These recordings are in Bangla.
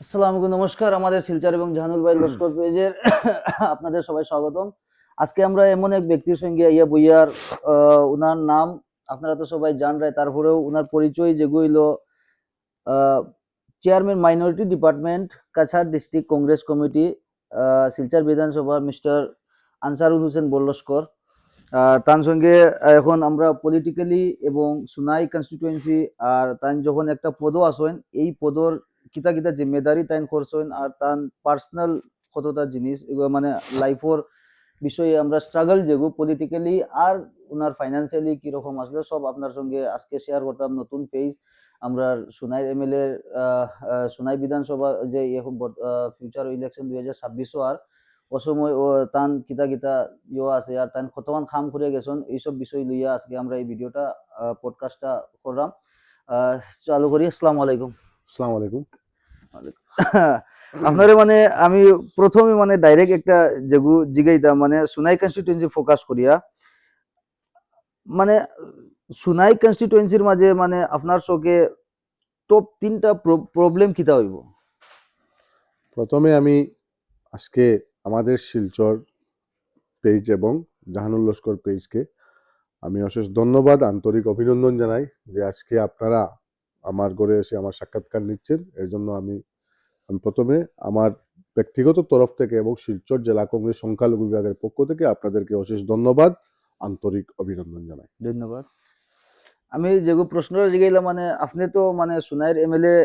আসসালামু আলাইকুম, নমস্কার। আমাদের শিলচর এবং জাহানুল ভাই লস্কর পেজের আপনাদের সবাই স্বাগতম। আজকে আমরা এমন এক ব্যক্তির সঙ্গে ইয়া বইয়ার উনার নাম, আপনারা তো সবাই জান রায়, তারপরেও উনার পরিচয় যেগুলো chairman minority department, Cachar district Congress committee Silchar বিধানসভা মিস্টার আনসারুল হোসেন বল্লস্কর তার সঙ্গে এখন আমরা পলিটিক্যালি এবং সুনাই কনস্টিটুয়েন্সি আর তাই যখন একটা পদও আসেন, এই পদর কিতা কিতা জিম্মেদারি তাইন করছেন আর তান পার্সোনাল কতটা জিনিস মানে লাইফর বিষয়ে আমরা স্ট্রাগল যেগু পলিটিক্যালি আর ওনার ফাইন্যান্সিয়ালি কীরকম আসলে, সব আপনার সঙ্গে আজকে শেয়ার করতাম নতুন পেজ আমরা সুনাই এমএলএ সোনাই বিধানসভা যে ফিউচার ইলেকশন দুই হাজার ছাব্বিশও আর ও সময় ও তান কিতা কিতা ইয়ে আছে আর তান কতমান খাম করে গেছেন, এইসব বিষয় লইয়া আজকে আমরা এই ভিডিওটা পডকাস্টটা করলাম। চালু করি। আসসালামু আলাইকুম। আসসালামু আলাইকুম। আপনারে মানে আমি প্রথমে মানে ডাইরেক্ট একটা যেগু জিগাইতাম মানে সুনাই কনস্টিটুয়েন্সি ফোকাস করিয়া। মানে সুনাই কনস্টিটুয়েন্সির মাঝে মানে আপনার চোখে টপ তিনটা প্রবলেম কিতা হইব? প্রথমে আমি আজকে আমাদের শিলচর পেজ এবং জাহানুল লস্কর পেজকে আমি অশেষ ধন্যবাদ আন্তরিক অভিনন্দন জানাই যে আজকে আপনারা আমার ঘরে এসে আমার সাক্ষাৎকার নিচ্ছেন। এর জন্য আমি আমি প্রথমে আমার ব্যক্তিগত তরফ থেকে এবং শিলচর জেলা কংগ্রেস সংখ্যালঘু বিভাগের পক্ষ থেকে আপনাদেরকে অশেষ ধন্যবাদ, আন্তরিক অভিনন্দন জানাই। ধন্যবাদ। আমি যেগু প্রশ্নটা জিগাইলাম মানে আপনি তো মানে সুনাইয়ের এমএলএ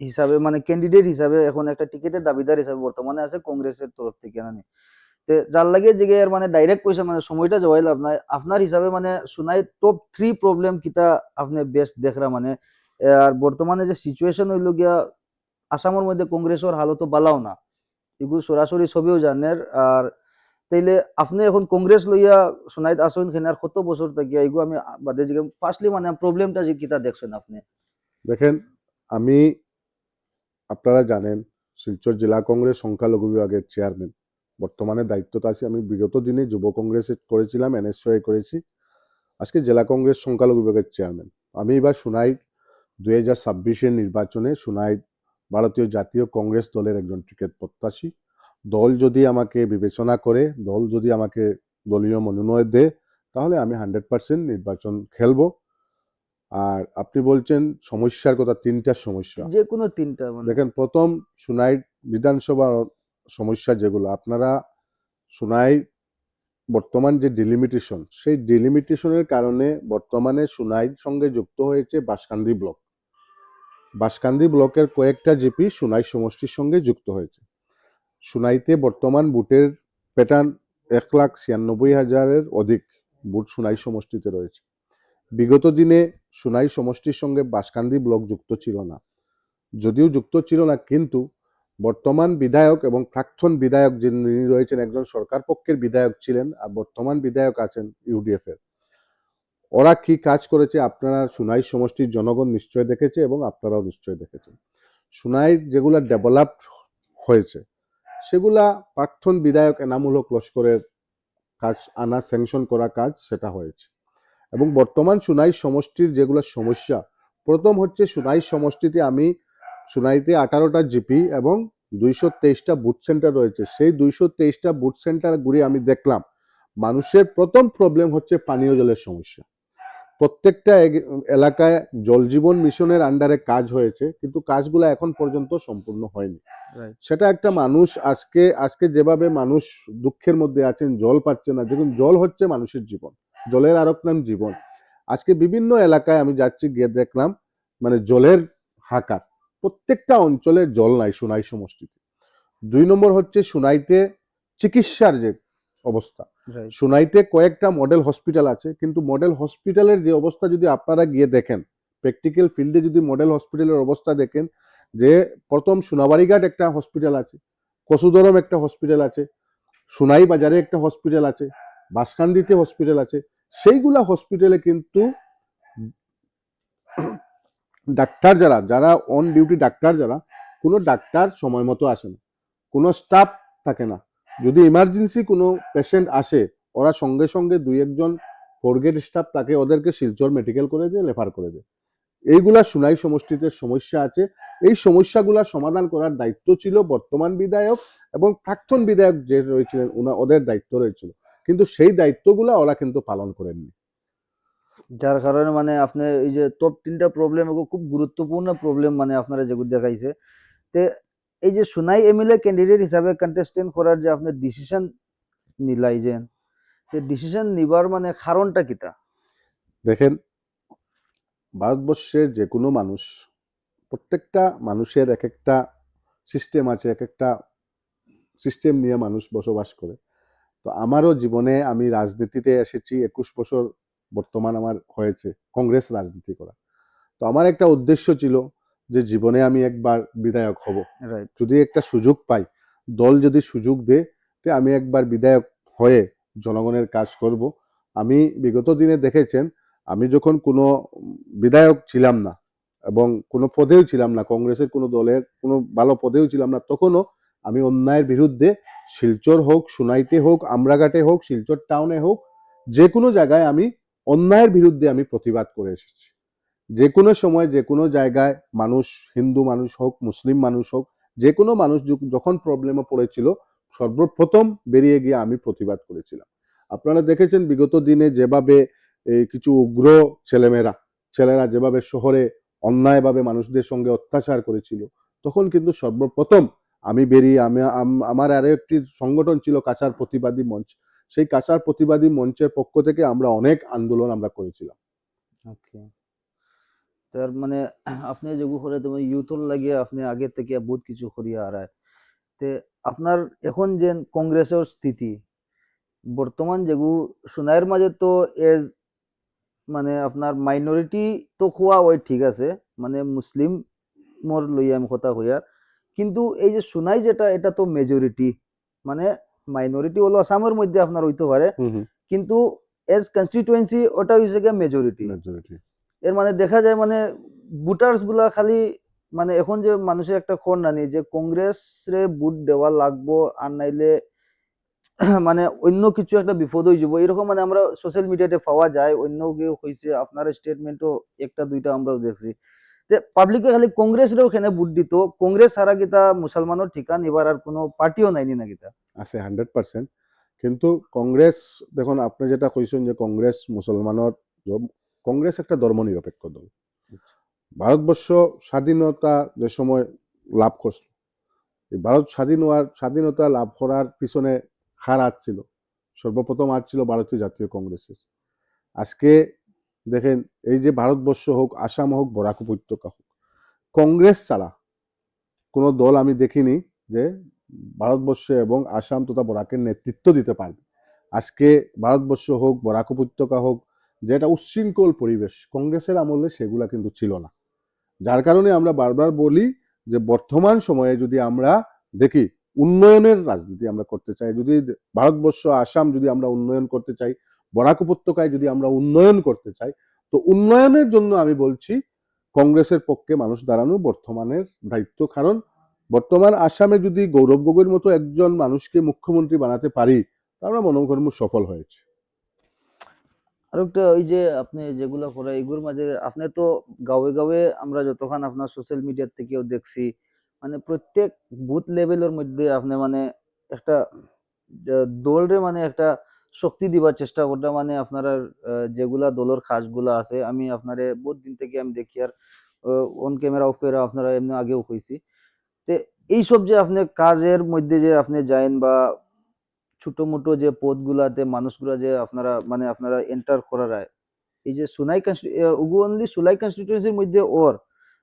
হিসাবে মানে ক্যান্ডিডেট হিসাবে এখন একটা টিকিটের দাবিদার হিসাবে বর্তমানে আছে কংগ্রেসের তরফ থেকে নানি তে যার লাগে যে আর মানে ডাইরেক্ট পয়সা মানে সময়টা জবাই লাভ নাই আপনার হিসাবে মানে সুনাই টপ থ্রি প্রবলেম কিতা আপনি বেস্ট দেখরা মানে আর বর্তমানে যে সিচুয়েশন হইল গিয়া, আসামের মধ্যে কংগ্রেসের হালত বালাও না। এগুলো সরাসরি সবেও জানের আর তাইলে আপনি এখন কংগ্রেস লইয়া সোনাইত আসুন খেনার কত বছর থাকিয়া এগুলো আমি বাদে জিজ্ঞাম ফার্স্টলি মানে প্রবলেমটা যে কিতা দেখছেন আপনি? দেখেন, আমি আপনারা জানেন, শিলচর জেলা কংগ্রেস সংখ্যালঘু বিভাগের চেয়ারম্যান বর্তমানে দায়িত্বটা আছি। আমি বিগত দিনে যুব কংগ্রেসে করেছিলাম এনএসওয়ে করেছি। আজকে জেলা কংগ্রেস সংখ্যালঘু বিভাগের চেয়ারম্যান আমি এবার সুনাই দুই হাজার ছাব্বিশের নির্বাচনে সুনাই ভারতীয় জাতীয় কংগ্রেস দলের একজন টিকিট প্রত্যাশী। দল যদি আমাকে বিবেচনা করে দল যদি আমাকে দলীয় মনোনয়ন দেয় তাহলে আমি হান্ড্রেড পার্সেন্ট নির্বাচন খেলব। আর আপনি বলছেন সমস্যার কথা তিনটা সমস্যা। যে কোনো তিনটা দেখেন প্রথম সুনাই বিধানসভার সমস্যা যেগুলো আপনারা সুনাই বর্তমান যে ডিলিমিটেশন সেই ডিলিমিটেশনের কারণে বর্তমানে সুনাইর সঙ্গে যুক্ত হয়েছে বাসকান্দি ব্লক। বাসকান্দি ব্লকের কয়েকটা জিপি সুনাই সমষ্টির সঙ্গে যুক্ত হয়েছে। সুনাইতে বর্তমান বুটের প্যাটার্ন এক লাখ ছিয়ানব্বই হাজারের অধিক বুট সুনাই সমষ্টিতে রয়েছে। বিগত দিনে সুনাই সমষ্টির সঙ্গে বাসকান্দি ব্লক যুক্ত ছিল না। যদিও যুক্ত ছিল না, কিন্তু বর্তমান বিধায়ক এবং প্রাক্তন বিধায়ক যিনি রয়েছেন, একজন সরকার পক্ষের বিধায়ক ছিলেন আর বর্তমান বিধায়ক আছেন ইউডিএফ এর ওরা কি কাজ করেছে আপনারা সুনাই সমষ্টির জনগণ নিশ্চয় দেখেছে এবং আপনারাও নিশ্চয় দেখেছেন। সুনাই যেগুলা ডেভেলপ হয়েছে, সেগুলা প্রাক্তন বিধায়ক এনামুল হক লস্করের কাজ, আনা স্যাংশন করা কাজ সেটা হয়েছে। এবং বর্তমান সুনাই সমষ্টির যেগুলো সমস্যা, প্রথম হচ্ছে সুনাই সমষ্টিতে আমি, সুনাইতে আঠারোটা জিপি এবং দুইশো তেইশটা বুথ সেন্টার রয়েছে। সেই দুইশো তেইশটা বুথ সেন্টার ঘুরে আমি দেখলাম, মানুষের প্রথম প্রবলেম হচ্ছে পানীয় জলের সমস্যা। প্রত্যেকটা এলাকায় জল জীবন মিশনের আন্ডারে কাজ হয়েছে কিন্তু কাজগুলো এখন পর্যন্ত সম্পূর্ণ হয়নি। সেটা একটা মানুষ আজকে আজকে যেভাবে মানুষ দুঃখের মধ্যে আছেন জল পাচ্ছে না। দেখুন জল হচ্ছে মানুষের জীবন জলের আরক নাম জীবন। আজকে বিভিন্ন এলাকায় আমি যাচ্ছি গিয়ে দেখলাম মানে জলের হাকার প্রত্যেকটা অঞ্চলে জল নাই সুনাই সমষ্টিতে। দুই নম্বর হচ্ছে সুনাইতে চিকিৎসার যে অবস্থা. সুনাইতে কয়েকটা মডেল হসপিটাল আছে কিন্তু মডেল হসপিটালের যে অবস্থা যদি আপনারা গিয়ে দেখেন প্র্যাকটিক্যাল ফিল্ডে যদি মডেল হসপিটালের অবস্থা দেখেন যে প্রথম সোনাবাড়িঘাট একটা হসপিটাল আছে কসুদরম একটা হসপিটাল আছে সুনাই বাজারে একটা হসপিটাল আছে বাসকান্দিতে হসপিটাল আছে সেইগুলা হসপিটালে কিন্তু ডাক্তার যারা যারা অন ডিউটি ডাক্তার যারা কোনো ডাক্তার সময় মতো আসে না। কোনো স্টাফ থাকে না। যদি ইমার্জেন্সি কোনো পেশেন্ট আসে, ওরা সঙ্গে সঙ্গে দুই একজন ফোরগেট স্টাফ তাকে ওদেরকে শিলচর মেডিকেল দিয়ে রেফার করে দেয়। এইগুলা সুনাই সমষ্টিতে সমস্যা আছে। এই সমস্যাগুলা সমাধান করার দায়িত্ব ছিল বর্তমান বিধায়ক এবং প্রাক্তন বিধায়ক যে রয়েছিলেন ওনা ওদের দায়িত্ব রয়েছিল। কিন্তু সেই দায়িত্বগুলা ওরা কিন্তু পালন করেননি। যার কারণে মানে আপনি এই যে টপ তিনটা প্রবলেম খুব গুরুত্বপূর্ণ প্রবলেম মানে আপনারা যেগুলো দেখাইছে। তে এই যে সুনাই এমএলএ ক্যান্ডিডেট হিসাবে কন্টেস্টেন্ট করার যে আপনি ডিসিশন নিলাইছেন তে ডিসিশন নিবার মানে কারণটা কিতা দেখেন, ভারতবর্ষের যে কোনো মানুষ, প্রত্যেকটা মানুষের এক একটা সিস্টেম আছে এক একটা সিস্টেম নিয়ে মানুষ বসবাস করে। তো আমারও জীবনে আমি রাজনীতিতে এসেছি, একুশ বছর বর্তমান আমার হয়েছে, কংগ্রেস রাজনীতি করা। তো আমার একটা উদ্দেশ্য ছিল যে জীবনে আমি একবার বিধায়ক হব। যদি একটা সুযোগ পাই দল যদি সুযোগ দেয় তে আমি একবার বিধায়ক হয়ে জনগণের কাজ করব। আমি বিগত দিনে দেখেছেন আমি যখন কোনো বিধায়ক ছিলাম না এবং কোনো পদেও ছিলাম না কংগ্রেসের কোনো দলের কোনো ভালো পদেও ছিলাম না তখনও আমি অন্যায়ের বিরুদ্ধে শিলচর হোক সোনাইতে হোক আমরাঘাটে হোক শিলচর টাউনে হোক যে কোনো জায়গায় আমি অন্যায়ের বিরুদ্ধে আমি প্রতিবাদ করে এসেছি। যে কোনো সময় যে কোনো জায়গায় মানুষ, হিন্দু মানুষ হোক, মুসলিম মানুষ হোক যে কোনো মানুষ যখ- যখন প্রবলেমে পড়েছিল, সর্বপ্রথম বেরিয়ে গিয়ে আমি প্রতিবাদ করেছিলাম। আপনারা দেখেছেন বিগত দিনে যেভাবে কিছু উগ্র ছেলেমেয়েরা, ছেলেরা যেভাবে শহরে অন্যায়ভাবে মানুষদের সঙ্গে অত্যাচার করেছিল, তখন কিন্তু সর্বপ্রথম আমি বেরিয়ে, আমি আমার আরও একটি সংগঠন ছিল কাছার প্রতিবাদী মঞ্চ। সেই কাঁচার প্রতিবাদী মঞ্চের পক্ষ থেকে আমরা অনেক আন্দোলন আমরা করেছিলাম। ওকে তার মানে আপনি যেগু করে তুমি ইউথর লাগিয়ে আপনি আগে থেকে বহুত কিছু করিয়া আরায় তে আপনার এখন যে কংগ্রেসের স্থিতি বর্তমান যেগু সোনাইয়ের মাঝে তো এজ মানে আপনার মাইনরিটি তো খোয়া ওই ঠিক আছে মানে মুসলিম মোর লইয়া আমি কথা হইয়ার কিন্তু এই যে সোনাই যেটা এটা তো মেজরিটি মানে মাইনরিটি হলো আসামের মধ্যে আপনার হইতে পারে। কিন্তু এজ কনস্টিটুয়েন্সি ওটা হইছে গিয়ে মেজরিটি Majority। এর মানে দেখা যায় মানে ভোটার্সগুলা খালি মানে এখন যে মানুষের একটা খোর নানি যে কংগ্রেস রে ভোট দেওয়া লাগবো আর নাইলে মানে অন্য কিছু একটা বিপদ হয়ে যাব। এরকম মানে আমরা সোশ্যাল মিডিয়াতে পাওয়া যায়, অন্য কেউ হয়েছে আপনার স্টেটমেন্টও একটা দুইটা আমরাও দেখছি। যে পাবলিকে খালি কংগ্রেস রেও এখানে ভোট দিত, কংগ্রেস ছাড়া কিতা মুসলমানের ঠিকা নিবার আর কোনো পার্টিও নাইনি না কিতা আছে হান্ড্রেড পার্সেন্ট কিন্তু কংগ্রেস, দেখুন, আপনি যেটা কইছেন যে কংগ্রেস মুসলমানের কংগ্রেস একটা ধর্মনিরপেক্ষ দল। ভারতবর্ষ স্বাধীনতা যে সময় লাভ করছিল, এই ভারত স্বাধীন হওয়ার, স্বাধীনতা লাভ করার পিছনে হাত ছিল, সর্বপ্রথম ছিল ভারতীয় জাতীয় কংগ্রেসের। আজকে দেখেন, এই যে ভারতবর্ষ হোক, আসাম হোক, বরাক উপত্যকা হোক, কংগ্রেস ছাড়া কোনো দল আমি দেখিনি যে ভারতবর্ষে এবং আসাম তথা বরাকের নেতৃত্ব দিতে পারবে। আজকে ভারতবর্ষ হোক, বরাক উপত্যকা হোক যেটা উচ্ছৃঙ্খল পরিবেশ। কংগ্রেসের আমলে সেগুলা কিন্তু ছিল না। যার কারণে আমরা বারবার বলি যে, বর্তমান সময়ে যদি আমরা দেখি উন্নয়নের রাজনীতি আমরা করতে চাই, যদি ভারতবর্ষ, আসাম যদি আমরা উন্নয়ন করতে চাই, বরাক উপত্যকায় যদি আমরা উন্নয়ন করতে চাই, তো উন্নয়নের জন্য আমি বলছি, কংগ্রেসের পক্ষে মানুষ দাঁড়ানো বর্তমানের দায়িত্ব। কারণ বর্তমান আসামে যদি গৌরব গগৈর মতো একজন মানুষকে মুখ্যমন্ত্রী বানাতে পারি তাহলে আমরা মনে সফল হয়েছে। আর একটা ওই যে আপনি যেগুলো করে, এগুলোর মাঝে আপনি তো গাঁয়ে গাঁয়ে আমরা যতক্ষণ আপনার সোশ্যাল মিডিয়ার থেকেও দেখছি মানে প্রত্যেক বুথ লেভেলের মধ্যে আপনি মানে একটা দলরে মানে একটা শক্তি দিবার চেষ্টা করতে মানে আপনারা যেগুলা দলের কাজগুলা আছে, আমি আপনারে বহুত দিন থেকে আমি দেখি আর অন ক্যামেরা অফ করে আপনারা এমনি আগেও কইছি। তে এইসব যে আপনি কাজের মধ্যে যে আপনি যায়েন বা ছোট মোটো যে পদগুলাতে মানুষগুলা যে আপনারা মানে আপনারা এন্টার করারায় এই যে সুনাই উগু অনলি সুলাই কনস্টিটুয়েন্সির মধ্যে ওর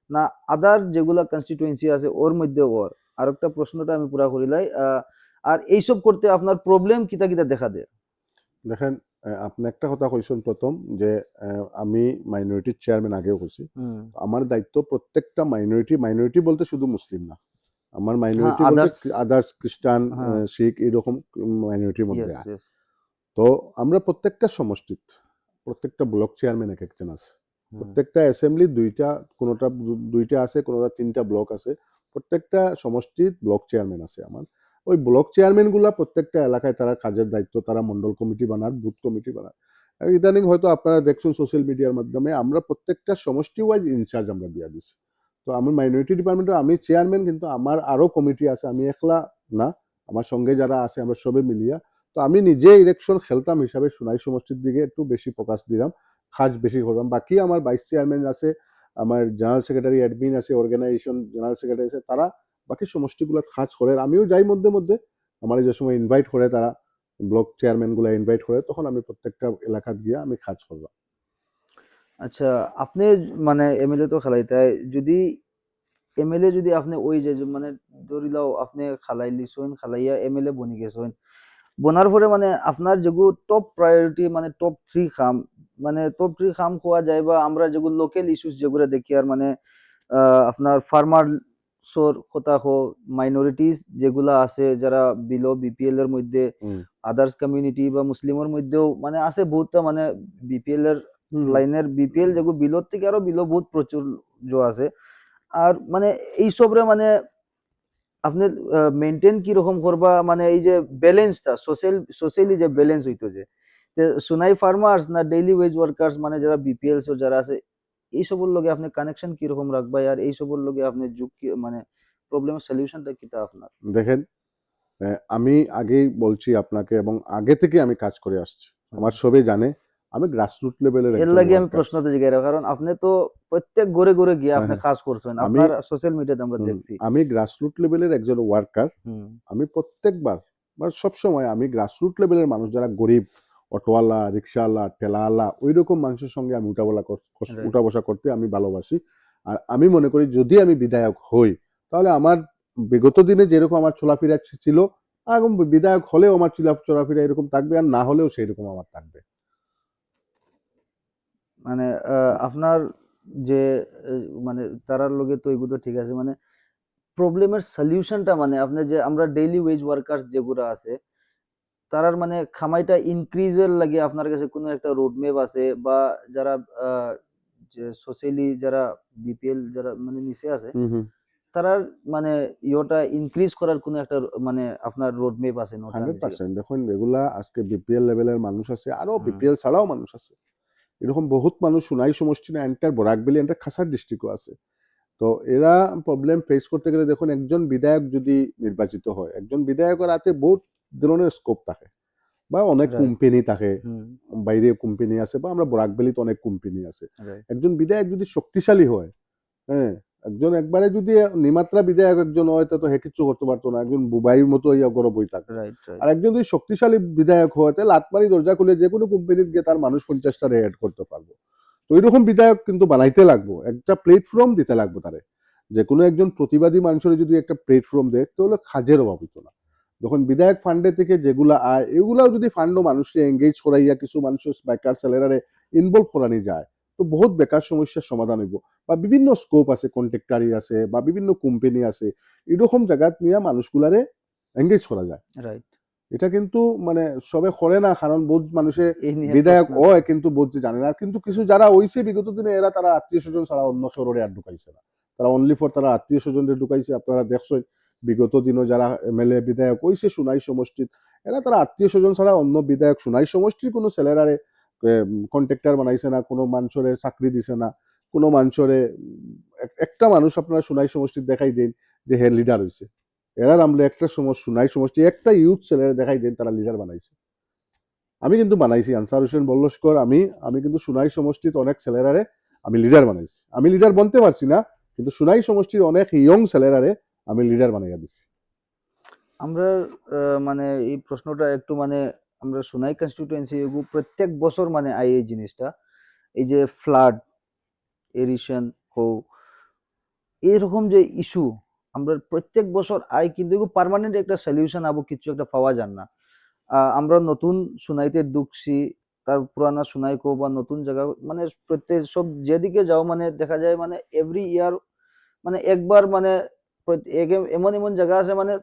না আদার যেগুলা কনস্টিটুয়েন্সি আছে ওর মধ্যে ওর? আর একটা প্রশ্নটা আমি পুরা করিলাই আর এইসব করতে আপনার প্রবলেম কিতা কিতা দেখা দেয়? দেখেন আপনি একটা কথা কইছেন প্রথম যে আমি মাইনরিটির চেয়ারম্যান আগেও কইছি। আমার দায়িত্ব প্রত্যেকটা মাইনরিটি মাইনরিটি বলতে শুধু মুসলিম না। আমার মাইনরিটি আদার্স খ্রিস্টান। শিখ এরকম মাইনরিটির মধ্যে আছে তো আমরা প্রত্যেকটা সমষ্টিত প্রত্যেকটা ব্লক চেয়ারম্যান এক একজন আছে। প্রত্যেকটা অ্যাসেম্বলি দুইটা কোনোটা দুইটা আছে কোনোটা তিনটা ব্লক আছে। প্রত্যেকটা সমষ্টির ব্লক চেয়ারম্যান আছে আমার। ওই ব্লক চেয়ারম্যানগুলা প্রত্যেকটা এলাকায় তারা কাজের দায়িত্ব তারা মন্ডল কমিটি বানার বুথ কমিটি বানার ইদানিং হয়তো আপনারা দেখছেন সোশ্যাল মিডিয়ার মাধ্যমে আমরা প্রত্যেকটা সমষ্টি ওয়াইজ ইনচার্জ আমরা দিয়ে দিছি। তো আমি মাইনরিটি ডিপার্টমেন্টের আমি চেয়ারম্যান কিন্তু আমার আরও কমিটি আছে, আমি একলা না, আমার সঙ্গে যারা আছে আমরা সবে মিলিয়া। তো আমি নিজে ইলেকশন খেলতাম হিসাবে, সোনাই সমষ্টির দিকে একটু বেশি ফোকাস দিলাম কাজ বেশি করলাম। বাকি আমার ভাইস চেয়ারম্যান আছে, আমার জেনারেল সেক্রেটারি অ্যাডমিন আছে অর্গানাইজেশন জেনারেল সেক্রেটারি আছে, তারা বাকি সমষ্টিগুলো কাজ করে। আমিও যাই মধ্যে মধ্যে, আমার যে সময় ইনভাইট করে তারা ব্লক চেয়ারম্যানগুলা ইনভাইট করে, তখন আমি প্রত্যেকটা এলাকাত গিয়ে আমি কাজ করলাম। আচ্ছা আপনি মানে এমএলএ তো খেলাই তাই যদি এমএলএ যদি আপনি ওই যে যে মানে ধরি লাও আপনি খালাই লিছুন খালাইয়া এমএলএ বনি গেছেন বনার পরে মানে আপনার যেগুলো টপ প্রায়োরিটি মানে টপ থ্রি খাম মানে টপ থ্রি খাম কোয়া যায় বা আমরা যেগুলো লোকাল ইস্যুস যেগুলো দেখি আর মানে আপনার ফার্মার সোর কথা হো মাইনরিটিস যেগুলা আছে যারা বিলো বিপিএল এর মধ্যে। আদার্স কমিউনিটি বা মুসলিমের মধ্যেও মানে আছে বহুতটা মানে বিপিএল এর লাইনের বিপিএল যেগুলো বিলোর থেকে আরও বিলো বহুত প্রচুর জো আছে। আর মানে এইসবরে মানে আপনি মেনটেন কি রকম করবা? মানে এই যে ব্যালেন্সটা সোশ্যাল সোশ্যালি যে ব্যালেন্স হইতো যে। সোনাই ফার্মার্স না ডেইলি ওয়েজ ওয়ার্কার্স মানে যারা বিপিএলস যারা আছে এইসবের লগে আপনি কানেকশন কি রকম রাখবা? আর এইসবের লগে আপনি যুগ কি- মানে প্রবলেমের সলিউশনটা কিটা আপনার? দেখেন আমি আগেই বলছি আপনাকে এবং আগে থেকে আমি কাজ করে আসছি। আমার সবাই জানে আমি গ্রাসরুট লেভেলের এর লাগে আমি worker। প্রশ্নটা জিজ্ঞাসা কারণ আপনি তো প্রত্যেক ঘরে ঘরে গিয়ে আপনি হ্যাঁ, কাজ করছেন আপনার সোশ্যাল মিডিয়াতে আমরা দেখছি। আমি গ্রাসরুট লেভেলের একজন ওয়ার্কার আমি প্রত্যেকবার বা সবসময় আমি গ্রাসরুট লেভেলের মানুষ যারা গরিব অটোওয়ালা রিক্সাওয়ালা ঠেলাওয়ালা ওই রকম মানুষের সঙ্গে আমি উঠা বলা কর- কর- উঠা বসা করতে আমি ভালোবাসি। আর আমি মনে করি যদি আমি বিধায়ক হই তাহলে আমার বিগত দিনে যেরকম আমার চলাফেরা ছিল এখন বিধায়ক হলেও আমার চলা- চলাফেরা এরকম থাকবে আর না হলেও সেই রকম আমার থাকবে। মানে আপনার যে মানে তারার লগে তো এগুলো ঠিক আছে মানে প্রবলেমের সলিউশনটা মানে আপনি যে আমরা ডেইলি ওয়েজ ওয়ার্কার্স যেগুলো আছে তারার মানে খামাইটা ইনক্রিজের লাগে আপনার কাছে কোনো একটা রোডম্যাপ আছে বা যারা যে সোশ্যালি যারা বিপিএল যারা মানে নিচে আছে তারার মানে ইয়োটা ইনক্রিজ করার কোনো একটা মানে আপনার রোডম্যাপ আছে না ওটা আমি হান্ড্রেড জিজ্ঞাসা- পার্সেন্ট। দেখুন এগুলা আজকে বিপিএল লেভেলের মানুষ আছে আরও। বিপিএল ছাড়াও মানুষ আছে। এরকম বহুত মানুষ সোনাই সমষ্টি না এন্টার বরাকবেলি এন্টার খাসার ডিস্ট্রিক্টও আছে। তো এরা প্রবলেম ফেস করতে গেলে দেখুন একজন বিধায়ক যদি নির্বাচিত হয় একজন বিধায়কের হাতে বহুত ধরনের স্কোপ থাকে বা অনেক. কোম্পানি থাকে। বাইরে কোম্পানি আছে বা আমরা বরাকবেলিতে অনেক কোম্পানি আছে। একজন বিধায়ক যদি শক্তিশালী হয় হ্যাঁ একজন একবারে যদি নিমাত্রা বিধায়ক একজন হয় তো হে কিচ্ছু করতে পারতো না। একজন বুবাইয়ের মতো ইয়া গরব হয়ে থাকে. আর একজন যদি শক্তিশালী বিধায়ক হয় তাহলে লাতমারি দরজা খুলে যে কোনো কোম্পানিতে গিয়ে তার মানুষ পঞ্চাশটা রেড করতে পারব। তো এরকম বিধায়ক কিন্তু বানাইতে লাগবো। একটা প্ল্যাটফর্ম দিতে লাগবো তারে। যে কোনো একজন প্রতিবাদী মানুষের যদি একটা প্ল্যাটফর্ম দেয় তাহলে কাজের অভাব হইতো না। যখন বিধায়ক ফান্ডে থেকে যেগুলা আয় এগুলাও যদি ফান্ডও মানুষকে এঙ্গেজ করাইয়া কিছু মানুষের বেকার ছেলেরারে ইনভলভ করানি যায় তো বহুত বেকার সমস্যার সমাধান হইব। বা বিভিন্ন স্কোপ আছে কন্ট্রাক্টারি আছে বা বিভিন্ন কোম্পানি আছে এরকম জায়গাত নিয়ে মানুষগুলারে এঙ্গেজ করা যায়। Right. এটা কিন্তু মানে সবে করে না কারণ বহুত মানুষে বিধায়ক হয় কিন্তু বহুত যে জানে না। কিন্তু কিছু যারা হইছে বিগত দিনে এরা তারা আত্মীয় স্বজন ছাড়া অন্য কেউ আর ঢুকাইছে না। তারা অনলি ফর তারা আত্মীয় স্বজনদের ঢুকাইছে আপনারা দেখছেন বিগত দিনও যারা এমএলএ বিধায়ক হইছে সোনাই সমষ্টিত এরা তারা আত্মীয় স্বজন ছাড়া অন্য বিধায়ক সোনাই সমষ্টির কোনো ছেলেরারে কন্ট্রাক্টর বানাইছে না, কোনো মানুষরে চাকরি দিছে না, কোনো মানুষরে এক- একটা মানুষ আপনারা সোনাই সমষ্টির দেখাই দিন যে হে লিডার হইছে। এরা নামলে একটা সময় সোনাই সমষ্টি, একটা ইউথ ছেলেরা দেখাই দেন তারা লিডার বানাইছে। আমি কিন্তু বানাইছি, আনসার হোসেন বল্লস্কর আমি আমি কিন্তু সোনাই সমষ্টিত অনেক ছেলেরারে আমি লিডার বানাইছি। আমি লিডার বনতে পারছি না, কিন্তু সোনাই সমষ্টির অনেক ইয়ং ছেলেরারে আমি লিডার বানাইয়া দিছি। আমরা মানে এই প্রশ্নটা একটু মানে আমরা সোনাই কনস্টিটুয়েন্সি প্রত্যেক বছর মানে আই এই জিনিসটা। এই যে ফ্লাড এরিশন হো এরকম যে ইস্যু আমরা প্রত্যেক বছর আই কিন্তু পার্মানেন্ট একটা সলিউশন আবো কিছু একটা পাওয়া যান না। আমরা নতুন সুনাইতে ঢুকছি, তার পুরানা সুনাই কো বা নতুন জায়গা মানে প্রত্যেক, সব যেদিকে যাও মানে দেখা যায় মানে এভরি ইয়ার মানে একবার মানে এমন এমন জায়গা আছে মানে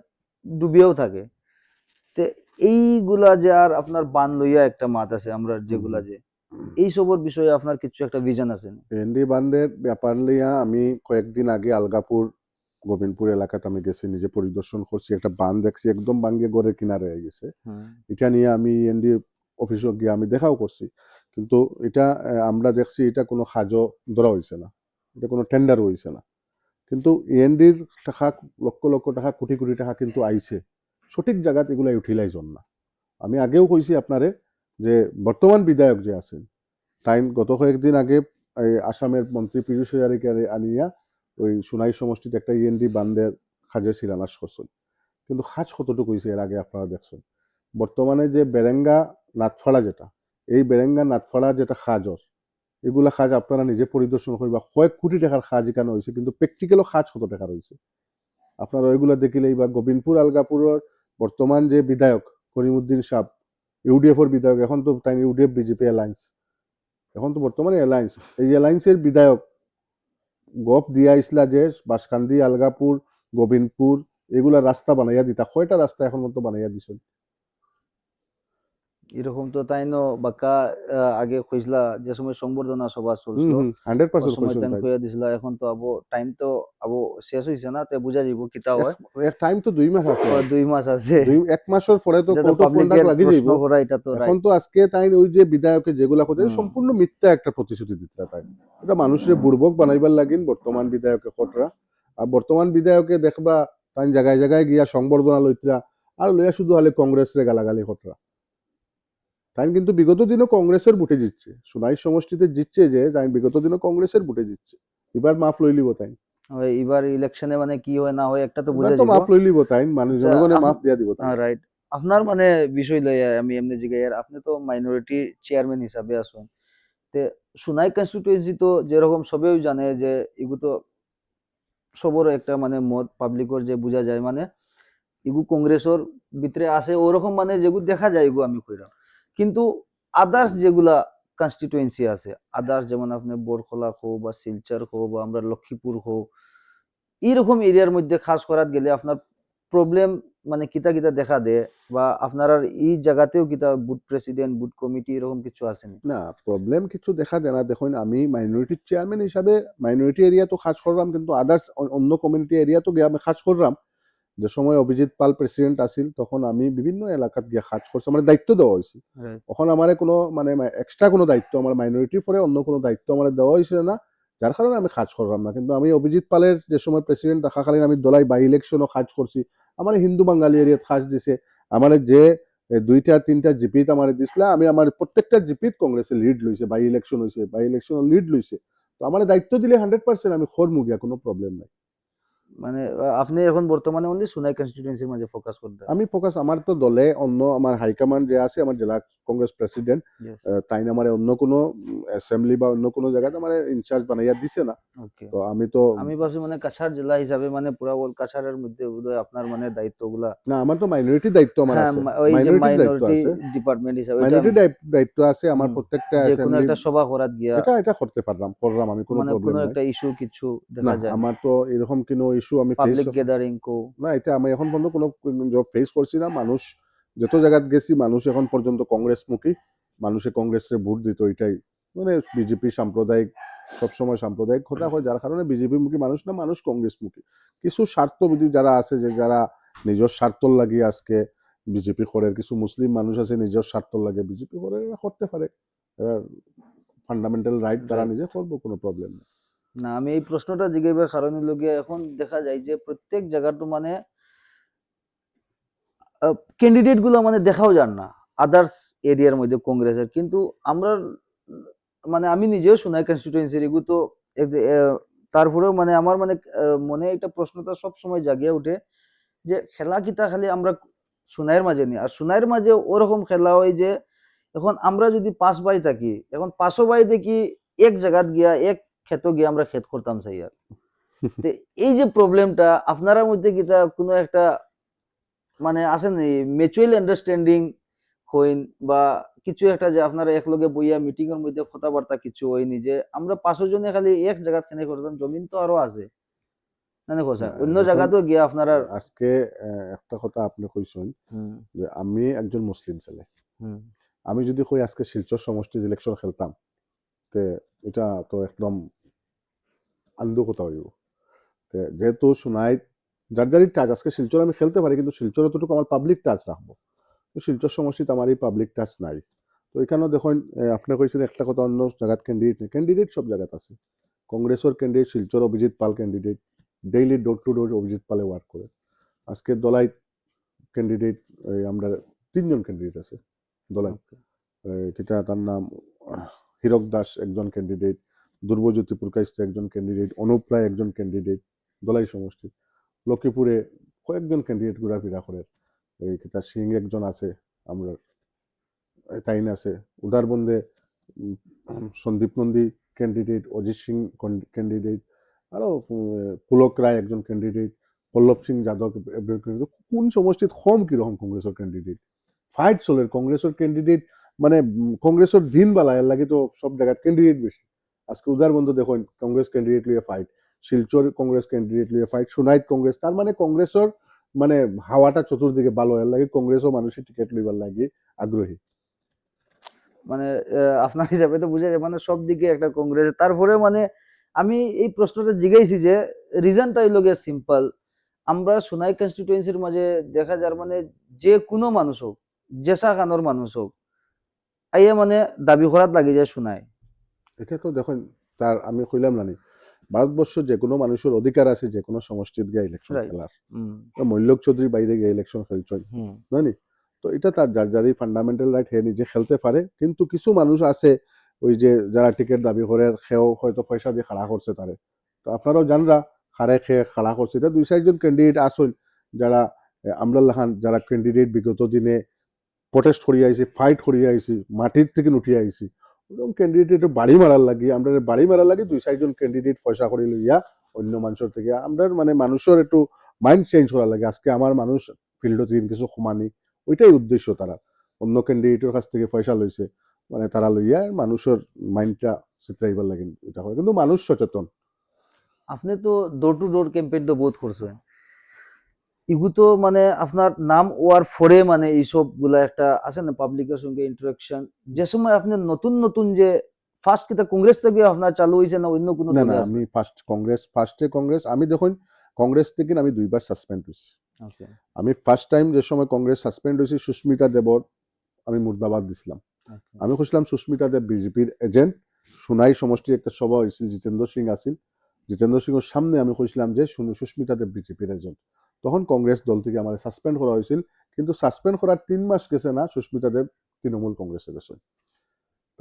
ডুবিয়েও থাকে। তে এইগুলা যে আর আপনার বান লইয়া একটা মাত আছে আমরা যেগুলা যে এই সবর বিষয়ে আপনার কিছু একটা ভিজন আছে না? ভেন্ডি বান্ধের ব্যাপার লিয়া আমি কয়েকদিন আগে আলগাপুর গোবিন্দপুর এলাকাতে আমি গেছি নিজে পরিদর্শন করছি। একটা বান দেখছি একদম বাঙ্গে গড়ের কিনারে হয়ে গেছে। এটা নিয়ে আমি এনডি অফিসে গিয়ে আমি দেখাও করছি। কিন্তু এটা আমরা দেখছি এটা কোনো সাজো ধরা হয়েছে না। এটা কোনো টেন্ডার হয়েছে না। কিন্তু ইএনডির টাকা লক্ষ লক্ষ টাকা কোটি কোটি টাকা কিন্তু আইছে। সঠিক জায়গাত এগুলা ইউটিলাইজ হন না। আমি আগেও কইছি আপনারে যে বর্তমান বিধায়ক যে আছেন তাই গত কয়েকদিন আগে আসামের মন্ত্রী পীযূষ হাজারিকে আনিয়া ওই সোনাই সমষ্টিতে একটা ইএনডি বান্ধের খাজের শিলান্যাস করছেন কিন্তু খাজ কতটুকু হয়েছে এর আগে আপনারা দেখছেন। বর্তমানে যে বেরেঙ্গা নাথফাড়া যেটা, এই বেরেঙ্গা নাথফাড়া যেটা খাজর এগুলা খাজ আপনারা নিজে পরিদর্শন করবা কয়েক কোটি টাকার খাজ এখানে হয়েছে কিন্তু প্র্যাকটিক্যালও খাজ কত টাকার হয়েছে আপনারা ওইগুলা দেখিলেই বা গোবিন্দপুর আলগাপুরের বর্তমান যে বিধায়ক করিমুদ্দিন সাহ ইউডিএফর বিধায়ক, এখন তো তাই ইউডিএফ বিজেপি অ্যালায়েন্স এখন তো বর্তমানে অ্যালায়েন্স এই অ্যালায়েন্সের বিধায়ক গপ দিয়া ইসলা যে, বাসকান্দি, আলগাপুর, গোবিন্দপুর, এগুলা রাস্তা বানাইয়া দিতা কয়টা রাস্তা এখন মতো বানাইয়া দিছেন এরকম তো তাই ন? বাক্কা আগে কইসলা যে সময় সংবর্ধনা সভা চলছিল হান্ড্রেড ওই পার্সেন্ট সময় তাই। কইয়া দিছিলা এখন তো আবো টাইম তো আবো শেষ হইছে না তে বুঝা যাব কিতা হয়। টাইম তো দুই মাস আছে। দুই মাস আছে। দুই এক মাসের পরে তো কোর্ট অফ কন্ডাক্ট লাগি যাইব। এখন তো আজকে তাই ওই যে বিধায়কে যেগুলা হুম। সম্পূর্ণ মিথ্যা একটা প্রতিশ্রুতি দিতে তাই। এটা মানুষের বুর্বক বানাইবার লাগিন বর্তমান বিধায়কে খটরা। আর বর্তমান বিধায়কে দেখবা তাই জায়গায় জায়গায় গিয়া সংবর্ধনা লইতরা আর লইয়া শুধু হলে কংগ্রেসরে গালাগালি খটরা। তাই কিন্তু বিগত দিনও কংগ্রেসের বুটে জিতছে। সোনাই সমষ্টিতে জিতছে যে তাই বিগত দিনও কংগ্রেসের বুটে জিতছে। এবার মাফ লই লিব তাই এবার ইলেকশনে মানে কি হয় না হয় একটা তো বুঝা তো মাফ লই লিব তাই মানে আচ্ছা, জনগণে মাফ দিয়া দিব তাই রাইট আপনার মানে বিষয় লইয়া আমি এমনি জিগাই আর আপনি তো মাইনরিটি চেয়ারম্যান হিসাবে আছেন তে সোনাই কনস্টিটুয়েন্সি তো যেরকম সবেও জানে যে এগু তো সবর একটা মানে মত পাবলিকর যে বোঝা যায় মানে এগু কংগ্রেসর ভিতরে আছে ওরকম মানে যেগু দেখা যায় এগু আমি কইরাম। কিন্তু আদার্স যেগুলা কনস্টিটুয়েন্সি আছে আদার্স যেমন আপনি বরখলা হোক বা শিলচর হোক বা আমরা লক্ষ্মীপুর হোক এইরকম এরিয়ার মধ্যে খাস করাত গেলে আপনার প্রবলেম মানে কিতা কিতা দেখা দেয় বা আপনার এই জায়গাতেও কিতা বুথ প্রেসিডেন্ট বুথ কমিটি এরকম কিছু আছে না প্রবলেম কিছু দেখা দেয় না। দেখুন, আমি মাইনরিটি চেয়ারম্যান হিসাবে মাইনরিটি এরিয়া তো কাজ করলাম, কিন্তু আদার্স অন্য কমিউনিটি এরিয়া তো গিয়ে আমি কাজ করলাম। যে সময় অভিজিৎ পাল প্রেসিডেন্ট আছিল তখন আমি বিভিন্ন এলাকাত গিয়ে কাজ করছি আমার দায়িত্ব দেওয়া হয়েছে তখন আমার কোনো মানে এক্সট্রা কোনো দায়িত্ব আমার মাইনরিটির পরে অন্য কোনো দায়িত্ব আমার দেওয়া হয়েছে না যার কারণে আমি কাজ করলাম না। কিন্তু আমি অভিজিৎ পালের যে সময় প্রেসিডেন্ট থাকাকালীন আমি দলাই বাই ইলেকশনও কাজ করছি আমার হিন্দু বাঙালি এরিয়াত কাজ দিছে আমার যে দুইটা তিনটা জিপিত আমার দিছিলা আমি আমার প্রত্যেকটা জিপিত কংগ্রেসে লিড লইছে বাই ইলেকশন হয়েছে বাই ইলেকশন লিড লইছে। তো আমার দায়িত্ব দিলে হান্ড্রেড পার্সেন্ট আমি খর মুগিয়া কোনো প্রবলেম নাই। মানে আপনি এখন বর্তমানে অনলি সুনাই কনস্টিটুয়েন্সির মাঝে ফোকাস করতে আমি ফোকাস আমার তো দলে অন্য আমার হাইকমান্ড যে আছে আমার জেলা কংগ্রেস প্রেসিডেন্ট তাই আমার অন্য কোনো অ্যাসেম্বলি বা অন্য কোনো জায়গাতে আমার ইনচার্জ বানাইয়া দিছে না। তো আমি তো আমি ভাবছি মানে কাছাড় জেলা হিসাবে মানে পুরা ওল কাছাড়ের মধ্যে বোধহয় আপনার মানে দায়িত্বগুলা না আমার তো মাইনরিটি দায়িত্ব আমার হ্যাঁ আছে। মা- ওই যে মাইনরিটি ডিপার্টমেন্ট হিসাবে মাইনরিটি দায়িত্ব আছে আমার প্রত্যেকটা কোনো একটা সভা করাত গিয়া এটা এটা করতে পারলাম করলাম আমি কোনো মানে প্রবলেম কোনো একটা ইস্যু কিছু দেখা যায় আমার তো এরকম কোনো ইস্যু আমি পাবলিক গ্যাদারিং কো। না এটা আমি এখন পর্যন্ত কোনো জব ফেস করছি না। মানুষ যত জায়গাত গেছি মানুষ এখন পর্যন্ত কংগ্রেসমুখী। মানুষে কংগ্রেসে ভোট দিত এটাই মানে বিজেপি সাম্প্রদায়িক সবসময় সাম্প্রদায়িক কথা হয় যার কারণে বিজেপি মুখী মানুষ না মানুষ কংগ্রেস মুখী কিছু স্বার্থবিধি যারা আছে যে যারা নিজের স্বার্থ লাগি আজকে বিজেপি করে কিছু মুসলিম মানুষ আছে নিজের স্বার্থ লাগে বিজেপি করে করতে পারে। ফান্ডামেন্টাল রাইট তারা নিজে করব কোনো প্রবলেম নেই। না, আমি এই প্রশ্নটা জিজ্ঞাসার কারণ হলো গিয়ে এখন দেখা যায় যে প্রত্যেক জায়গাটা মানে ক্যান্ডিডেটগুলো মানে দেখাও যান না আদার্স এরিয়ার মধ্যে কংগ্রেসের কিন্তু আমরা মানে আমি নিজেও শোনাই কনস্টিটুয়েন্সির এগুলো তো তারপরেও মানে আমার মানে মনে একটা প্রশ্নটা সব সময় জাগিয়ে উঠে যে খেলা কিতা খালি আমরা সুনাইয়ের মাঝে নি আর সুনাইয়ের মাঝে ওরকম খেলা হয় যে, এখন আমরা যদি পাঁচ বাই থাকি, এখন পাঁচও বাই দেখি এক জায়গাত গিয়া এক ক্ষেত গিয়ে আমরা ক্ষেত করতাম চাই আর এই যে প্রবলেমটা আপনারা মধ্যে কিতা কোনো একটা মানে আছে নি মিউচুয়াল আন্ডারস্ট্যান্ডিং হইন বা কিছু একটা যে আপনারা একলগে বইয়া মিটিং এর মধ্যে কথাবার্তা কিছু হয়নি যে আমরা পাঁচশো জনে খালি এক জায়গাত খেনে করতাম জমিন তো আরও আছে। না না কথা না, অন্য জায়গাতেও গিয়া আপনারা আজকে একটা কথা আপনি কইছেন যে আমি একজন মুসলিম ছেলে। আমি যদি কই আজকে শিলচর সমষ্টির ইলেকশন খেলতাম তে এটা তো একদম আন্দু কথা হইব তে যেহেতু সোনাই যার যারই টাচ আজকে শিলচর আমি খেলতে পারি কিন্তু শিলচর অতটুকু আমার পাবলিক টাচ রাখব। তো শিলচর সমষ্টিতে আমার এই পাবলিক টাচ নাই। তো এখানেও দেখুন আপনি কইছেন একটা কথা অন্য জায়গাত ক্যান্ডিডেট নেই। ক্যান্ডিডেট সব জায়গাত আছে। কংগ্রেসের candidate Silchar Abhijit Pal candidate daily door to door Abhijit পালে ওয়ার্ক করে। আজকে দলাই ক্যান্ডিডেট আমরা তিনজন ক্যান্ডিডেট আছে। দলাই কিতা তার নাম হীরক দাস একজন ক্যান্ডিডেট দুর্বজ্যোতি পুরকাইস্ত একজন ক্যান্ডিডেট অনুপ রায় একজন ক্যান্ডিডেট দলাই সমষ্টি লক্ষ্মীপুরে কয়েকজন ক্যান্ডিডেট ঘোরাফেরা করে এই কিতা সিং একজন আছে আমরা তাইন আছে উদারবন্দে সন্দীপ নন্দী ক্যান্ডিডেট অজিত সিং ক্যান্ডিডেট আরও পুলক রায় একজন ক্যান্ডিডেট পল্লব সিং যাদব। কোন সমষ্টিত কম কীরকম কংগ্রেসের ক্যান্ডিডেট ফাইট চলে কংগ্রেসের ক্যান্ডিডেট মানে কংগ্রেসের দিন বেলা এর লাগে তো সব জায়গায় ক্যান্ডিডেট বেশি। আজকে উদারবন্ধ দেখুন, কংগ্রেস ক্যান্ডিডেট লিয়ে ফাইট শিলচর কংগ্রেস ক্যান্ডিডেট লিয়ে ফাইট সোনাইট কংগ্রেস, তার মানে কংগ্রেসের মানে হাওয়াটা চতুর্দিকে ভালো এর লাগে কংগ্রেসও মানুষের টিকিট লইবার লাগে আগ্রহী। মানে আপনার হিসাবে তো বুঝা যায় মানে সব দিকে একটা কংগ্রেস তারপরে মানে আমি এই প্রশ্নটা জিজ্ঞাসি যে রিজনটা হইল গিয়ে সিম্পল আমরা সোনাই কনস্টিটুয়েন্সির মাঝে দেখা যার মানে যে কোনো মানুষ হোক, জেসা খানোর মানুষ হোক আইয়ে মানে দাবি করাত লাগি যায় সোনাই এটা তো দেখুন তার আমি কইলাম না ভারতবর্ষ যে কোনো মানুষের অধিকার আছে যে কোনো সমষ্টিত গিয়ে ইলেকশন. খেলার। মল্লক চৌধুরী বাইরে গিয়ে ইলেকশন খেলছেন হুম। জানি তো এটা তার যার যারই ফান্ডামেন্টাল রাইট হে নিজে খেলতে পারে। কিন্তু কিছু মানুষ আছে ওই যে যারা টিকিট দাবি করে সেও হয়তো পয়সা দিয়ে খাড়া করছে তারে। তো আপনারাও জানরা খাড়ে খেয়ে খাড়া করছে। এটা দুই চারজন ক্যান্ডিডেট আসল যারা আমরাল্লাহ খান যারা ক্যান্ডিডেট বিগত দিনে প্রটেস্ট করিয়া আইছি ফাইট করিয়া আইছি, মাটির থেকে উঠিয়া আইছি। ওরকম ক্যান্ডিডেট বাড়ি মারার লাগি, আমরা বাড়ি মারার লাগি দুই চারজন ক্যান্ডিডেট পয়সা করে লইয়া অন্য মানুষের থেকে। আমরা মানে মানুষের একটু মাইন্ড চেঞ্জ করার লাগে, আজকে আমার মানুষ ফিল্ডত দিন কিছু সমানি ওইটাই উদ্দেশ্য তারা অন্য ক্যান্ডিডেটের কাছ থেকে পয়সা লইছে মানে তারা লইয়া মানুষের মাইন্ডটা চিত্রাইবার লাগে, এটা হয়। কিন্তু মানুষ সচেতন। আপনি তো ডোর টু ডোর ক্যাম্পেইন তো বহুত করছেন। ইগু তো মানে আপনার নাম ওয়ার ফরে মানে এইসবগুলা একটা আছে না পাবলিকের সঙ্গে ইন্টারাকশন যে সময় আপনি নতুন নতুন যে ফার্স্ট কিতা কংগ্রেস থেকে আপনার চালু হয়েছে না অন্য কোনো না না আমি ফার্স্ট কংগ্রেস ফার্স্টে কংগ্রেস আমি দেখুন কংগ্রেস থেকে আমি দুইবার সাসপেন্ড হয়েছি আমি ফার্স্ট টাইম যে সময় কংগ্রেস সাসপেন্ড হয়েছি সুস্মিতা দেবর আমি মুর্দাবাদ দিছিলাম আমি খুঁজলাম সুস্মিতা দেব বিজেপির এজেন্ট সোনাই সমষ্টির একটা সভা হয়েছিল জিতেন্দ্র সিং আসিল। জিতেন্দ্র সিংয়ের সামনে আমি খুঁজলাম যে সুস্মিতা দেব বিজেপির এজেন্ট তখন কংগ্রেস দল থেকে আমার সাসপেন্ড করা হয়েছিল। কিন্তু সাসপেন্ড করার তিন মাস গেছে না, সুস্মিতা দেব তৃণমূল কংগ্রেসে গেছে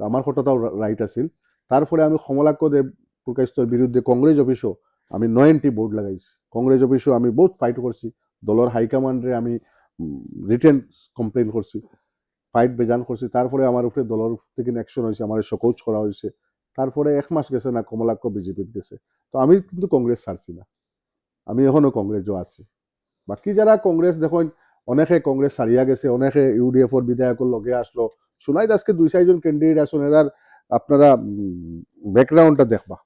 তো আমার কথাটাও রাইট আছিল। তারপরে আমি কমলাক্ষ দেব প্রকাশর বিরুদ্ধে কংগ্রেস অফিসও আমি নয়নটি বোর্ড লাগাইছি। কংগ্রেস অফিসও আমি বহুত ফাইট করছি। দলের হাইকমান্ডে আমি রিটেন কমপ্লেন করছি। ফাইট বেজান করছি। তারপরে আমার উপরে দলের থেকে অ্যাকশন হয়েছে, আমার সকোচ করা হয়েছে। তারপরে এক মাস গেছে না, কমলাক্ষ বিজেপিত গেছে। তো আমি কিন্তু কংগ্রেস ছাড়ছি না। আমি এখনও কংগ্রেসও আছি। বাকি যারা কংগ্রেস দেখুন, অনেকে কংগ্রেস সারিয়া গেছে, অনেকে ইউডিএফর বিধায়কের লগে আসলো শোনাই আজকে দুই চারজন ক্যান্ডিডেট আসুন এরার আপনারা ব্যাকগ্রাউন্ডটা দেখবা।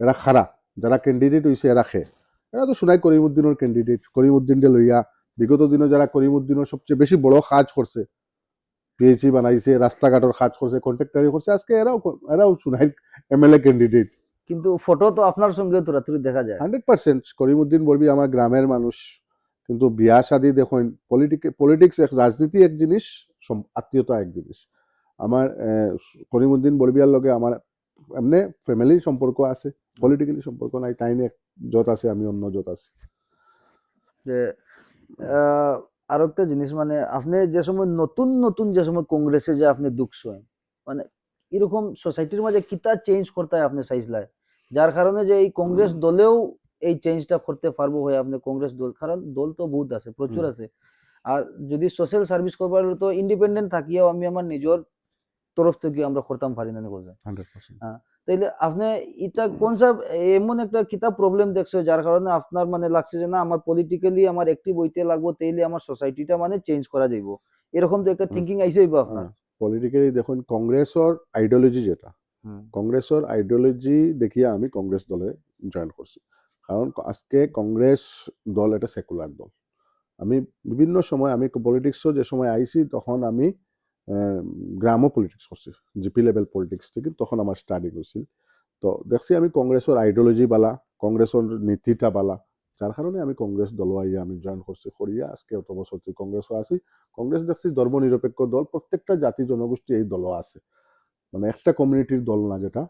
এরা খারা যারা ক্যান্ডিডেট হয়েছে এরা খে এরা তো শোনাই করিমুদ্দিনের ক্যান্ডিডেট করিমুদ্দিনকে লইয়া, বিগত দিনে যারা করিমুদ্দিনের সবচেয়ে বেশি বড় কাজ করছে পিএইচি বানাইছে রাস্তাঘাটের কাজ করছে কন্ট্রাক্টারি করছে, আজকে এরাও এরাও শোনাই এমএলএ ক্যান্ডিডেট কিন্তু ফটো তো আপনার সঙ্গে তোরাতুরি দেখা যায়। Hundred percent. করিমুদ্দিন বলবি আমার গ্রামের মানুষ। কিন্তু বিয়া শাদি দেখুন পলিটিক পলিটিক্স এক রাজনীতি এক জিনিস আত্মীয়তা এক জিনিস। আমার করিমুদ্দিন বলবিয়ার লগে আমার এমনি ফ্যামিলির সম্পর্ক আছে পলিটিক্যালি সম্পর্ক নাই তাই এক যত আছে আমি অন্য যত আছে। যে আরও একটা জিনিস মানে আপনি যে সময় নতুন নতুন যে সময় কংগ্রেসে যে আপনি ঢুকছেন মানে এরকম সোসাইটির মাঝে কিতা চেঞ্জ করতে হয় আপনি চাইছিলেন যার কারণে যে এই কংগ্রেস দলেও এই চেঞ্জটা করতে পারব হয়ে আপনি কংগ্রেস দল কারণ দল তো বহুত আছে প্রচুর আছে। আর যদি সোশ্যাল সার্ভিস করবার তো ইন্ডিপেন্ডেন্ট থাকিও আমি আমার নিজের তরফ থেকে আমরা করতাম পারি না করতে তাইলে আপনি এটা কোন সব এমন একটা কিতাব প্রবলেম দেখছ যার কারণে আপনার মানে লাগছে যে না আমার পলিটিক্যালি আমার অ্যাক্টিভ হইতে লাগবো তাইলে আমার সোসাইটিটা মানে চেঞ্জ করা যাইব। এরকম তো একটা। থিঙ্কিং আইসে হইব আপনার। পলিটিক্যালি দেখুন কংগ্রেসর আইডিওলজি যেটা কংগ্রেসের আইডিওলজি দেখিয়া আমি কংগ্রেস দলে জয়েন করছি। কারণ আজকে কংগ্রেস দল এটা সেকুলার দল। আমি বিভিন্ন সময় আমি পলিটিক্সও যে সময় আইছি তখন আমি গ্রামও পলিটিক্স করছি। জিপি লেভেল পলিটিক্স থেকে তখন আমার স্টাডি করছিল তো দেখছি আমি কংগ্রেসের আইডিওলজি বালা, কংগ্রেসের নীতিটা বালা। তার কারণে আমি কংগ্রেস দল আইয়া আমি জয়েন করছি, করিয়া আজকে অত বছর কংগ্রেসও আছি। কংগ্রেস দেখছি ধর্মনিরপেক্ষ দল। প্রত্যেকটা জাতি জনগোষ্ঠী এই দলও আছে। মানে একটা কমিউনিটির দল না যেটা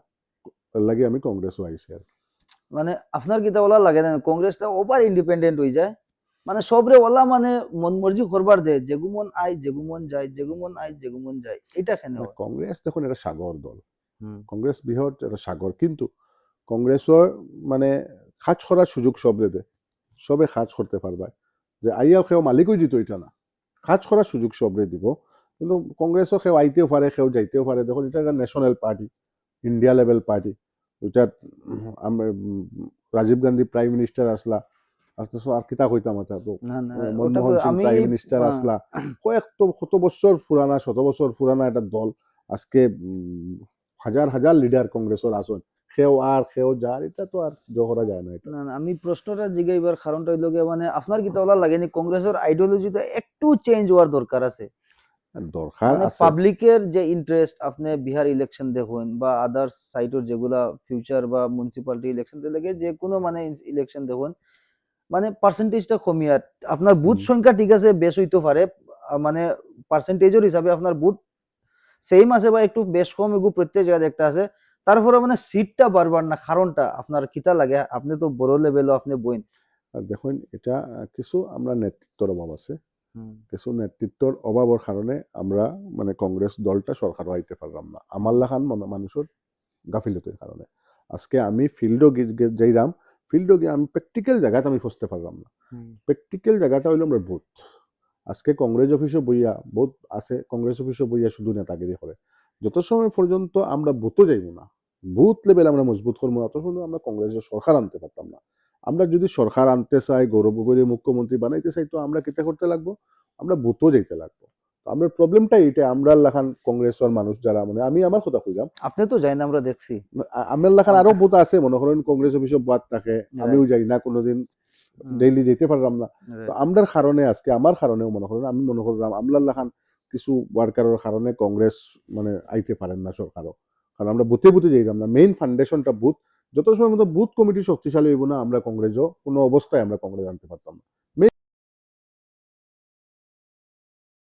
লাগে আমি কংগ্রেসও আইছি আর মানে আপনার কিতা ওলা লাগে না? কংগ্রেসটা ওভার ইন্ডিপেন্ডেন্ট হয়ে যায়। মানে সবরে ওলা মানে মন মর্জি করবার দে যেগুমন আই যেগুমন যায় যেগুমন আই যেগুমন যায় এটা কেন কংগ্রেস দেখুন এটা সাগর দল। কংগ্রেস বৃহৎ এটা সাগর। কিন্তু কংগ্রেসের মানে কাজ করার সুযোগ সব দেবে সবে কাজ করতে পারবে যে আইয়া কেউ মালিকই দিত এটা না। কাজ করার সুযোগ সবরে দিব। কিন্তু কংগ্রেসও কেউ আইতেও পারে কেউ যাইতেও পারে দেখুন এটা একটা national party India level party আমরা রাজীব গান্ধী প্রাইম মিনিস্টার আসলা অথচ আর কিতা কইতাম এটা তো? মনমোহন সিং আমি প্রাইম মিনিস্টার আসলা কয়েক তো কত বছর পুরানা শত বছর পুরানা একটা দল আজকে হাজার হাজার লিডার কংগ্রেসের আসন। কেউ আর কেউ যার এটা তো আর জো যায় না এটা না আমি প্রশ্নটা জিগাইবার কারণটা হইল মানে আপনার কিতা ওলা লাগেনি কংগ্রেসের আইডিওলজিটা একটু চেঞ্জ হওয়ার দরকার আছে। দরকার মানে পাবলিকের যে ইন্টারেস্ট আপনি বিহার ইলেকশন দেখুন বা আদার্স সাইটের যেগুলা ফিউচার বা মিউনিসিপালিটি ইলেকশন লাগে যে কোনো মানে ইলেকশন দেখুন মানে পার্সেন্টেজটা কমিয়া আপনার বুথ সংখ্যা ঠিক আছে বেশ হইতে পারে মানে পার্সেন্টেজের হিসাবে আপনার বুথ সেম আছে বা একটু বেশ কম এগু প্রত্যেক জায়গায় একটা আছে তারপরে মানে সিটটা বারবার না কারণটা আপনার কিতা লাগে আপনি তো বড় লেভেলও আপনি বইন। দেখুন এটা কিছু আমরা নেতৃত্বর অভাব আছে। কিছু নেতৃত্বর অভাবের কারণে আমরা মানে কংগ্রেস দলটা সরকার আইতে পারলাম না। আমার লাখান মনে- মানুষের গাফিলতির কারণে। আজকে আমি ফিল্ডও যাইরাম ফিল্ডও গিয়ে আমি প্র্যাকটিক্যাল জায়গাতে আমি ফসতে পারলাম না। প্র্যাকটিক্যাল জায়গাটা হইল আমরা বুথ আজকে কংগ্রেস অফিসে বইয়া বুথ আছে কংগ্রেস অফিসে বইয়া শুধু নেতাগিরি করে। যত সময় পর্যন্ত আমরা বুথও যাইব না বুথ লেভেল আমরা মজবুত করব না তখন আমরা কংগ্রেসের সরকার আনতে পারতাম না। আমরা যদি সরকার আনতে চাই গৌরব গগৈর মুখ্যমন্ত্রী বানাইতে চাই তো আমরা কেটে করতে লাগবো? আমরা বুথও যাইতে লাগবো। আমরা প্রবলেমটা এইটা আমরা লাখান কংগ্রেসের মানুষ যারা মানে আমি আমার কথা কইলাম। আপনি তো যাই না আমরা দেখছি আমার লাখান আরও বুথ আছে মনে করেন কংগ্রেস অফিসে বাদ থাকে আমিও যাই না কোনোদিন ডেইলি যেতে পারলাম না। তো আমরার কারণে আজকে আমার কারণেও মনে করেন আমি মনে করলাম আমলার লাখান কিছু ওয়ার্কারের কারণে কংগ্রেস মানে আইতে পারেন না সরকারও। কারণ আমরা বুথে বুথে যাইলাম না মেইন ফাউন্ডেশনটা বুথ। যত সময় মতো বুথ কমিটি শক্তিশালী হইব না, আমরা কংগ্রেসও, কোনো অবস্থায় আমরা কংগ্রেস আনতে পারতাম না।